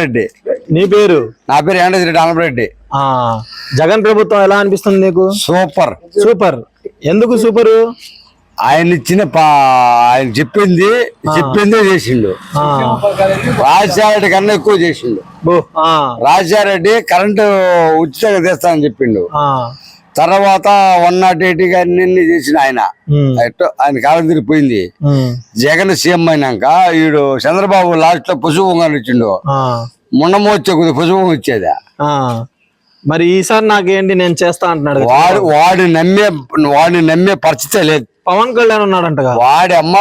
రెడ్డి. నీ పేరు? నా పేరు ఆనపరెడ్డి ఆ జగన్ ప్రభుత్వం ఎలా అనిపిస్తుంది నీకు? సూపర్. సూపర్. ఎందుకు సూపరు? ఆయన ఇచ్చిన ఆయన చెప్పింది చెప్పిందే చేసిండు. రాజశేఖరెడ్డి కన్నా ఎక్కువ చేసిండు. రాజశేఖరెడ్డి కరెంటు ఉచితంగా తెస్తానని చెప్పిండు. తర్వాత వన్ నాట్ ఎయిటీ అన్ని చేసిన ఆయన. ఆయన కాలం తిరిగిపోయింది జగన్ సీఎం అయినాక ఈడు చంద్రబాబు లాస్ట్లో ఇచ్చిండు. ఆ, మొన్నమో వచ్చే కొద్ది ఇచ్చేదా? ఆ. మరి ఈసారి నాకేంటి నేను చేస్తా అంటున్నాడు. వాడు వాడు నమ్మే వాడిని నమ్మే పరిస్థితే లేదు. పవన్ కళ్యాణ్ ఉన్నాడంటగా వాడి అమ్మ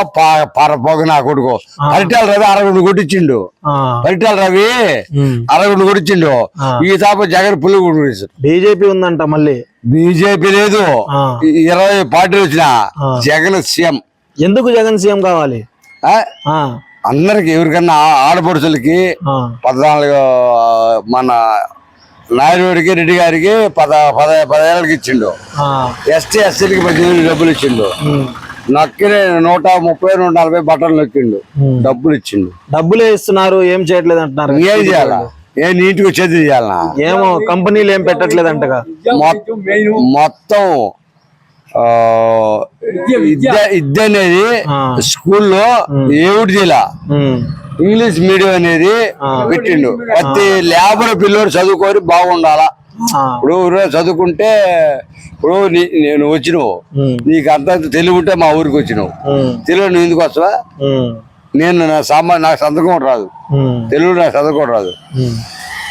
పరపోగ నా కొడుకు. పరిటాల రవి అరగుండు కొట్టించిండు. పరిటాల రవి. అరగుండు కొట్టించిండు. ఈ తాప జగన్ పుల్లు కొట్టించారు బీజేపీ ఉందంట మళ్ళీ. బీజేపీ లేదు. ఇరవై పార్టీలు వచ్చిన. జగన్ సీఎం. ఎందుకు జగన్ సీఎం కావాలి? అందరికి ఎవరికన్నా ఆడపడుచులకి పద్నాలుగు మన నాయుడికి రెడ్డి గారికి పద పద పదేళ్ళకి ఇచ్చిండు. ఎస్టీ ఎస్సీలకి పద్దెనిమిది డబ్బులు ఇచ్చిండు. ఉమ్, నక్కిన నూట ముప్పై నూట నలభై బట్టలు నొక్కిండు. డబ్బులు ఇచ్చిండు. డబ్బులే ఇస్తున్నారు ఏం చేయట్లేదు అంటున్నారు ఏం చేయాలా? ఏ నీటికి వచ్చేది చేయాలనా ఏమో కంపెనీలు ఏం పెట్టట్లేదు అంటగా మొత్తం విద్య విద్య. అనేది. స్కూల్లో ఏమిటి చేయాల ఉమ్, ఇంగ్లీష్ మీడియం అనేది పెట్టిండు. ప్రతి లేబర్ పిల్లోడు చదువుకొని బాగుండాలా? ఇప్పుడు చదువుకుంటే ఇప్పుడు నేను వచ్చినావు. నీకు అంత తెలుగు ఉంటే మా ఊరికి వచ్చినావు. తెలుగు నువ్వు ఎందుకు వస్తావా? నేను నా సామా నాకు చదువుకోవడం రాదు. తెలుగు నాకు చదువుకోవడం రాదు.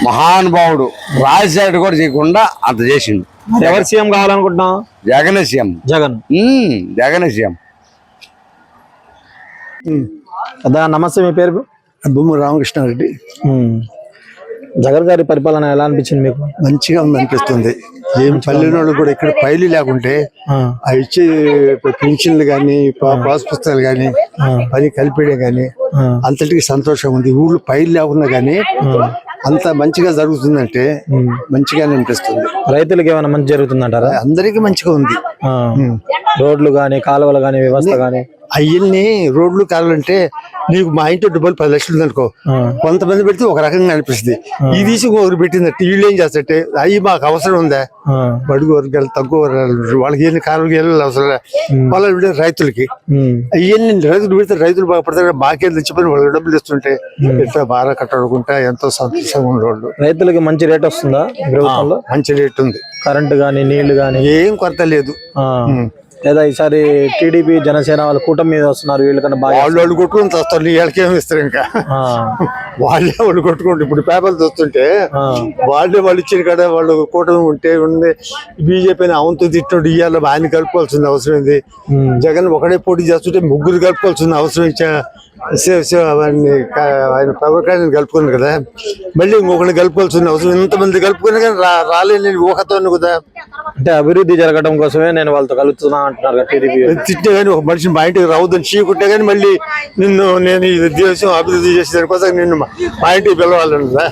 మహానుభావుడు రాజశేఖర్ కూడా చేయకుండా అంత చేసిండు. ఎవరు సీఎం కావాలనుకుంటున్నాం జగన్ సీఎం. జగన్. జగన్ సీఎం. కదా నమస్తే మీ పేరు? భూమి రామకృష్ణారెడ్డి. జగన్ గారి పరిపాలన ఎలా అనిపించింది మీకు? మంచిగా ఉంది అనిపిస్తుంది. ఏం పల్లెనోళ్ళు కూడా ఇక్కడ పైలు లేకుంటే ఆ, ఆ ఇచ్చే పెన్షన్లు కానీ పాస్ పుస్తకాలు కానీ పని కలిపేయడం కానీ అంతటికి సంతోషం ఉంది. ఊళ్ళో పైలు లేకున్నా కానీ అంత మంచిగా జరుగుతుందంటే మంచిగానే అనిపిస్తుంది. రైతులకు ఏమైనా మంచి జరుగుతుందంటారా? అందరికీ మంచిగా ఉంది. రోడ్లు గాని కాలువలు గాని వ్యవస్థ గాని? అయ్యల్ని రోడ్లు కావాలంటే నీకు మా ఇంటి డబ్బులు పది లక్షలు అనుకో కొంతమంది పెడితే ఒక రకంగా అనిపిస్తుంది. ఈ తీసి ఒకరు పెట్టిందంటే వీళ్ళు ఏం చేస్తారంటే అయ్యి మాకు అవసరం ఉందా? బడుగు వర్గాలు తక్కువ వర్గాలు వాళ్ళకి ఎన్ని కాలం వెళ్ళాలి అవసరం. వాళ్ళ రైతులకి. ఇవన్నీ రైతులు పెడితే రైతులు బాగుపడతారు మాకేం తెచ్చిపోయి వాళ్ళకి డబ్బులు ఇస్తుంటే ఎంత బాగా కట్టడుకుంటా ఎంతో సంతోషంగా ఉండేవాళ్ళు రైతులకి మంచి రేట్ వస్తుందా మంచి రేట్ ఉంది. కరెంట్ గాని నీళ్ళు గాని? ఏం కొరత లేదు. లేదా ఈసారి టీడీపీ జనసేన వాళ్ళ కూటమి మీద వస్తున్నారు వీళ్ళకన్నా బాగా వాళ్ళు వాళ్ళు కొట్టుకుని తెస్తారు వీళ్ళకి ఏమి ఇస్తారు ఇంకా? వాళ్ళే వాళ్ళు కొట్టుకుంటారు ఇప్పుడు పేపర్లు చూస్తుంటే వాళ్ళే వాళ్ళు ఇచ్చిన కదా వాళ్ళు కూటమి ఉంటే ఉంది. బీజేపీని అవంతు తిట్టినట్టు ఇవాళ ఆయన కలుపుకోవాల్సిన అవసరం ఉంది జగన్ ఒకడే పోటీ చేస్తుంటే ముగ్గురు కలుపుకోవాల్సిన అవసరం ఇచ్చా ఆయన ప్రభుత్వాన్ని కలుపుకున్నారు కదా. మళ్ళీ ఇంకొకరిని కలుపుకోవాల్సిన అవసరం ఇంతమంది కలుపుకున్నా కానీ రాలేని ఊహతో కదా. అంటే అభివృద్ధి జరగడం కోసమే నేను వాళ్ళతో కలుపుతున్నా అంటున్నారు టీడీపీ తిట్టే కానీ ఒక మనిషిని మా ఇంటికి రావద్దని చీకుంటే కానీ మళ్ళీ నిన్ను నేను ఈ దేశం అభివృద్ధి చేసే దానికోసం నిన్ను మా ఇంటికి పిలవాలన్నదా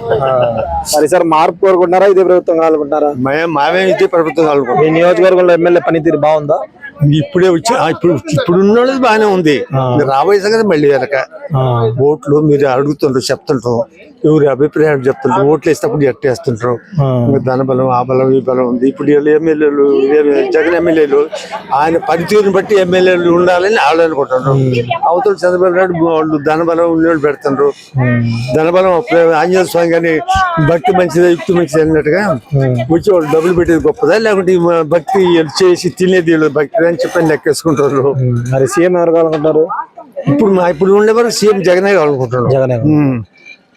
మరి సార్ మార్పు కోరుకుంటున్నారా? ఇదే ప్రభుత్వం కావాలనుకుంటున్నారా? మేము మామే ఇదే ప్రభుత్వం కలుపుకుంటాం మీ నియోజకవర్గంలో ఎమ్మెల్యే పనితీరు బాగుందా? ఇప్పుడే వచ్చి ఇప్పుడు ఇప్పుడు ఉన్నోళ్ళది బాగానే ఉంది. రాబోయే సంగతి మళ్ళీ వెనక. ఓట్లు మీరు అడుగుతుండ్రు చెప్తుంటారు ఎవరి అభిప్రాయం చెప్తుంటారు ఓట్లు వేసేటప్పుడు ఎట్ట వేస్తుంటారు ఇంకా ధనబలం ఆ బలం ఈ బలం ఉంది. ఇప్పుడు వీళ్ళు ఎమ్మెల్యేలు జగన్ ఎమ్మెల్యేలు ఆయన పనితీరుని బట్టి ఎమ్మెల్యేలు ఉండాలని వాళ్ళు అనుకుంటున్నారు. అవతల చంద్రబాబు నాయుడు వాళ్ళు ధనబలం ఉన్నోళ్ళు పెడుతుండ్రు. ధనబలం ఆంజనేయ స్వామి కానీ భక్తి మంచిదా యుక్తి మంచిది అన్నట్టుగా వచ్చి వాళ్ళు డబ్బులు పెట్టేది గొప్పదా? లేకుంటే భక్తి చేసి తినేది వీళ్ళు భక్తి అని చెప్పని లెక్కేసుకుంటారు మరి సీఎం ఎవరు కావాలనుకుంటారు ఇప్పుడు ఇప్పుడు ఉండే వరకు సీఎం జగనే కావాలనుకుంటున్నాడు జగనే.